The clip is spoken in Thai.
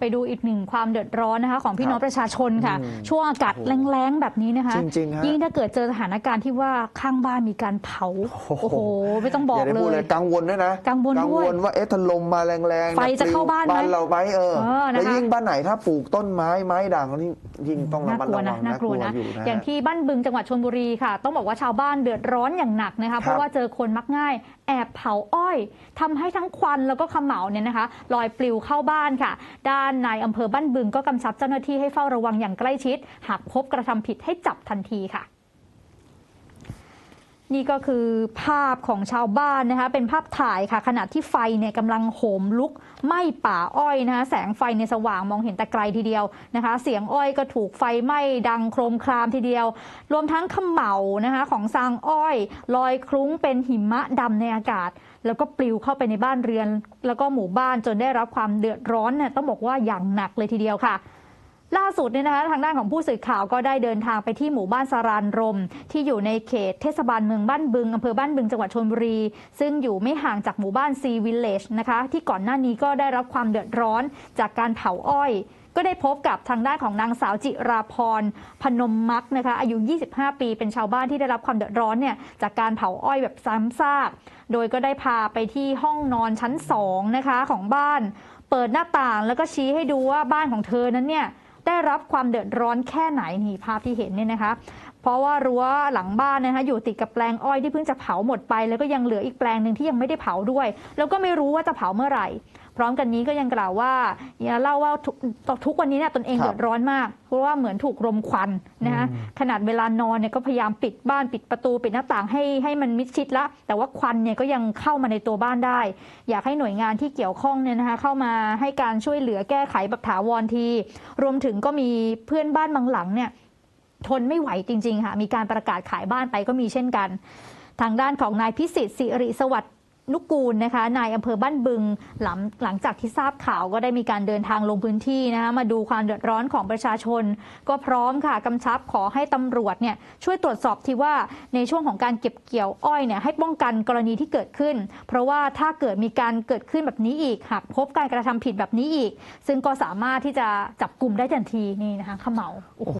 ไปดูอีกหนึ่งความเดือดร้อนนะคะของพี่น้องครับประชาชนค่ะอืมช่วงอากาศโอ้โหแรงๆแบบนี้นะคะจริงๆฮะยิ่งถ้าเกิดเจอสถานการณ์ที่ว่าข้างบ้านมีการเผาโอ้โหโอ้โหไม่ต้องบออกย่าได้เลพูดเลยย กังวลด้วยนะกังวลด้วยว่าเอ๊ะถ้าลมมาแรงๆไฟจะปลิวเข้าบ้านไหมบ้านเราไหมเออเออนะคะ แล้วยิ่งบ้านไหนถ้าปลูกต้นไม้ไม้ด่างนี่ยิ่งต้องระน่ามัดกลัวระวันะงน่ากลัวนะอยู่นะ อย่างที่บ้านบึงจังหวัดชลบุรีค่ะ ต้องบอกว่าชาวบ้านเดือดร้อนอย่างหนักนะคะ เพราะว่าเจอคนมักง่าย แอบเผาอ้อยทำให้ทั้งควันแล้วก็เขมเหลาเนี่ยนะคะลอยปลิวเข้าบ้านค่ะ ด้านานนายอำเภอบ้านบึงก็กำชับเจ้าหน้าที่ให้เฝ้าระวังอย่างใกล้ชิด หากพบกระทำผิดให้จับทันทีค่ะ นี่ก็คือภาพของชาวบ้านนะคะ เป็นภาพถ่ายค่ะขณะที่ไฟเนี่ยกำลังโหมลุกไหม้ป่าอ้อยนะคะ แสงไฟในยสว่างมองเห็นแต่ไกลทีเดียวนะคะ เสียงอ้อยก็ถูกไฟไหม้ดังโครมครามทีเดียว รวมทั้งขมเหลานะคะของซางอ้อย ลอยคลุ้งเป็นหิมะดำในอากาศ แล้วก็ปลิวเข้าไปในบ้านเรือน แล้วก็หมู่บ้านจนได้รับความเดือดร้อนเนี่ยต้องบอกว่าอย่างหนักเลยทีเดียวค่ะ ล่าสุดเนี่ยนะคะทางด้านของผู้สื่อข่าวก็ได้เดินทางไปที่หมู่บ้านสารานรม ที่อยู่ในเขตเทศบาลเมืองบ้านบึงอำเภอบ้านบึงจังหวัดชลบุรี ซึ่งอยู่ไม่ห่างจากหมู่บ้านซีวิลเลจนะคะที่ก่อนหน้านี้ก็ได้รับความเดือดร้อนจากการเผาอ้อย ก็ได้พบกับทางด้านของนางสาวจิราพรพนมมักนะคะอายุ 25 ปีเป็นชาวบ้านที่ได้รับความเดือดร้อนเนี่ยจากการเผาอ้อยแบบซ้ำซากโดยก็ได้พาไปที่ห้องนอนชั้นสองนะคะของบ้าน เปิดหน้าต่างแล้วก็ชี้ให้ดูว่าบ้านของเธอนั้นเนี่ย ได้รับความเดือดร้อนแค่ไหนนี่ภาพที่เห็นเนี่ยนะคะ เพราะว่ารั้วหลังบ้านนะคะอยู่ติดกับแปลงอ้อยที่เพิ่งจะเผาหมดไป แล้วก็ยังเหลืออีกแปลงหนึ่งที่ยังไม่ได้เผาด้วย แล้วก็ไม่รู้ว่าจะเผาเมื่อไหร่ พร้อมกันนี้ก็ยังกล่าวว่าอย่าเล่าว่าทุกทุกวันนี้เนี่ยตนเองครับเดือดร้อนมาก เพราะว่าเหมือนถูกรมควันนะคะอืมขนาดเวลานอนเนี่ยก็พยายามปิดบ้านปิดประตูปิดหน้าต่างให้ให้มันมิดชิดละ แต่ว่าควันเนี่ยก็ยังเข้ามาในตัวบ้านได้ อยากให้หน่วยงานที่เกี่ยวข้องเนี่ยนะคะเข้ามาให้การช่วยเหลือแก้ไขแบบถาวรที รวมถึงก็มีเพื่อนบ้านบางหลังเนี่ยทนไม่ไหวจริงๆค่ะมีการประกาศขายบ้านไปก็มีเช่นกัน ทางด้านของนายพิสิทธิ์สิริสวัสดิ์ นุกูลนะคะนายอำเภอบ้านบึงหลังหลังจากที่ทราบข่าวก็ได้มีการเดินทางลงพื้นที่นะคะมาดูความเดือดร้อนของประชาชน ก็พร้อมค่ะกำชับขอให้ตำรวจเนี่ยช่วยตรวจสอบที่ว่าในช่วงของการเก็บเกี่ยวอ้อยเนี่ยให้ป้องกันกรณีที่เกิดขึ้น เพราะว่าถ้าเกิดมีการเกิดขึ้นแบบนี้อีกหากพบการกระทำผิดแบบนี้อีก ซึ่งก็สามารถที่จะจับกลุ่มได้ทันทีนี่นะคะขมเหลาโอ้โห